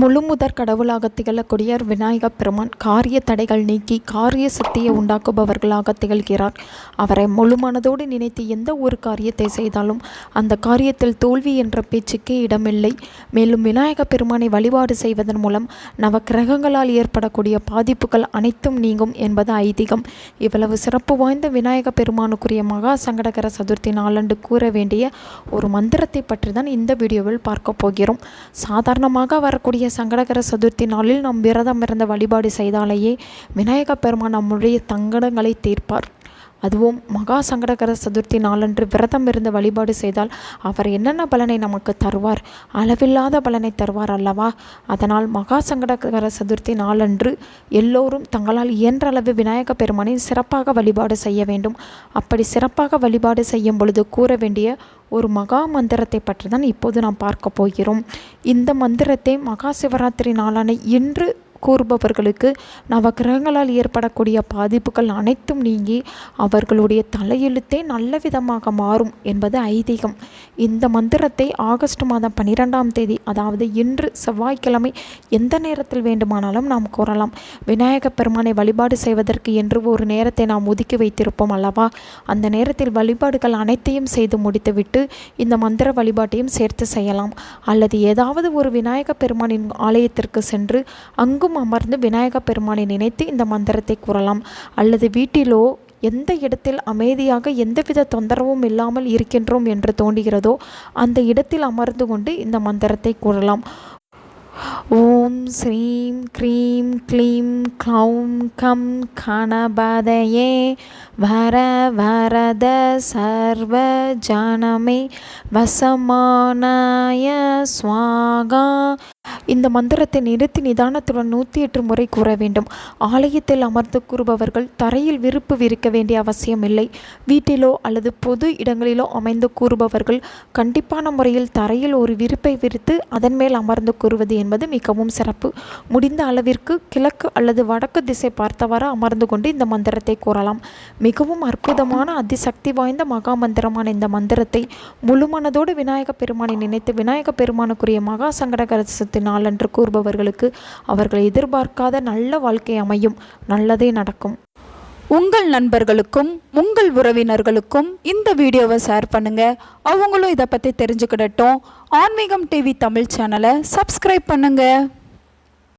முழுமுதற் கடவுளாக திகழக்கூடியர் விநாயகப் பெருமான் காரிய தடைகள் நீக்கி காரிய சக்தியை உண்டாக்குபவர்களாக திகழ்கிறார். அவரை முழுமனதோடு நினைத்து எந்த ஒரு காரியத்தை செய்தாலும் அந்த காரியத்தில் தோல்வி என்ற பேச்சுக்கே இடமில்லை. மேலும் விநாயகப் பெருமானை வழிபாடு செய்வதன் மூலம் நவக்கிரகங்களால் ஏற்படக்கூடிய பாதிப்புகள் அனைத்தும் நீங்கும் என்பது ஐதீகம். இவ்வளவு சிறப்பு வாய்ந்த விநாயகப் பெருமானுக்குரிய மகா சங்கடகர சதுர்த்தி நாளன்று கூற வேண்டிய ஒரு மந்திரத்தை பற்றி தான் இந்த வீடியோவில் பார்க்க போகிறோம். சாதாரணமாக வரக்கூடிய சங்கடகர சதுர்த்தி நாளில் நாம் விரதம் இருந்து வழிபாடு செய்தாலேயே விநாயகப் பெருமான் நம்முடைய தங்கடங்களை தீர்ப்பார். அதுவும் மகா சங்கடகர சதுர்த்தி நாளன்று விரதம் இருந்து வழிபாடு செய்தால் அவர் என்னென்ன பலனை நமக்கு தருவார்? அளவில்லாத பலனை தருவார் அல்லவா? அதனால் மகா சங்கடகர சதுர்த்தி நாளன்று எல்லோரும் தங்களால் இயன்ற அளவு விநாயக பெருமானை சிறப்பாக வழிபாடு செய்ய வேண்டும். அப்படி சிறப்பாக வழிபாடு செய்யும் பொழுது கூற வேண்டிய ஒரு மகா மந்திரத்தை பற்றி தான் இப்போது நாம் பார்க்க போகிறோம். இந்த மந்திரத்தை மகா சிவராத்திரி நாளான இன்று கூறுபவர்களுக்கு நவகிரகங்களால் ஏற்படக்கூடிய பாதிப்புகள் அனைத்தும் நீங்கி அவர்களுடைய தலையெழுத்தே நல்ல விதமாக மாறும் என்பது ஐதீகம். இந்த மந்திரத்தை ஆகஸ்ட் மாதம் பன்னிரெண்டாம் தேதி அதாவது இன்று செவ்வாய்க்கிழமை எந்த நேரத்தில் வேண்டுமானாலும் நாம் கூறலாம். விநாயக பெருமானை வழிபாடு செய்வதற்கு என்று ஒரு நேரத்தை நாம் ஒதுக்கி வைத்திருப்போம் அல்லவா? அந்த நேரத்தில் வழிபாடுகள் அனைத்தையும் செய்து முடித்துவிட்டு இந்த மந்திர வழிபாட்டையும் சேர்த்து செய்யலாம். அல்லது ஏதாவது ஒரு விநாயக பெருமானின் ஆலயத்திற்கு சென்று அங்கும் அமர்ந்து விநாயக பெருமானை நினைத்து இந்த மந்திரத்தை கூறலாம். அல்லது வீட்டிலோ எந்த இடத்தில் அமைதியாக எந்தவித தொந்தரவும் இல்லாமல் இருக்கின்றோம் என்று தோன்றுகிறதோ அந்த இடத்தில் அமர்ந்து கொண்டு இந்த மந்திரத்தை கூறலாம். ஓம் ஸ்ரீம் க்ரீம் க்ளீம் க்ளௌம் கம் கணபதயே வர வரத சர்வ ஜனமே வசமானாய ஸ்வாகா இந்த மந்திரத்தை நிறுத்தி நிதானத்துடன் நூற்றி எட்டு முறை கூற வேண்டும். ஆலயத்தில் அமர்ந்து கூறுபவர்கள் தரையில் விருப்பு விரிக்க வேண்டிய அவசியமில்லை வீட்டிலோ அல்லது பொது இடங்களிலோ அமைந்து கூறுபவர்கள் கண்டிப்பான முறையில் தரையில் ஒரு விருப்பை விரித்து அதன் மேல் அமர்ந்து கூறுவது என்பது மிகவும் சிறப்பு. முடிந்த அளவிற்கு கிழக்கு அல்லது வடக்கு திசை பார்த்தவாறு அமர்ந்து கொண்டு இந்த மந்திரத்தை கூறலாம். மிகவும் அற்புதமான அதிசக்தி வாய்ந்த மகா மந்திரமான இந்த மந்திரத்தை முழுமனதோடு விநாயக பெருமானை நினைத்து விநாயக பெருமானுக்குரிய மகா சங்கடகரசத்தினால் நாளன்று கூறுபவர்களுக்கு அவர்கள் எதிர்பார்க்காத நல்ல வாழ்க்கை அமையும். நல்லதே நடக்கும். உங்கள் நண்பர்களுக்கும் உங்கள் உறவினர்களுக்கும் இந்த வீடியோவை ஷேர் பண்ணுங்க. அவங்களும் இதை பற்றி தெரிஞ்சுக்கிடட்டும். ஆன்மீகம் டிவி தமிழ் சேனலை சப்ஸ்கிரைப் பண்ணுங்கள்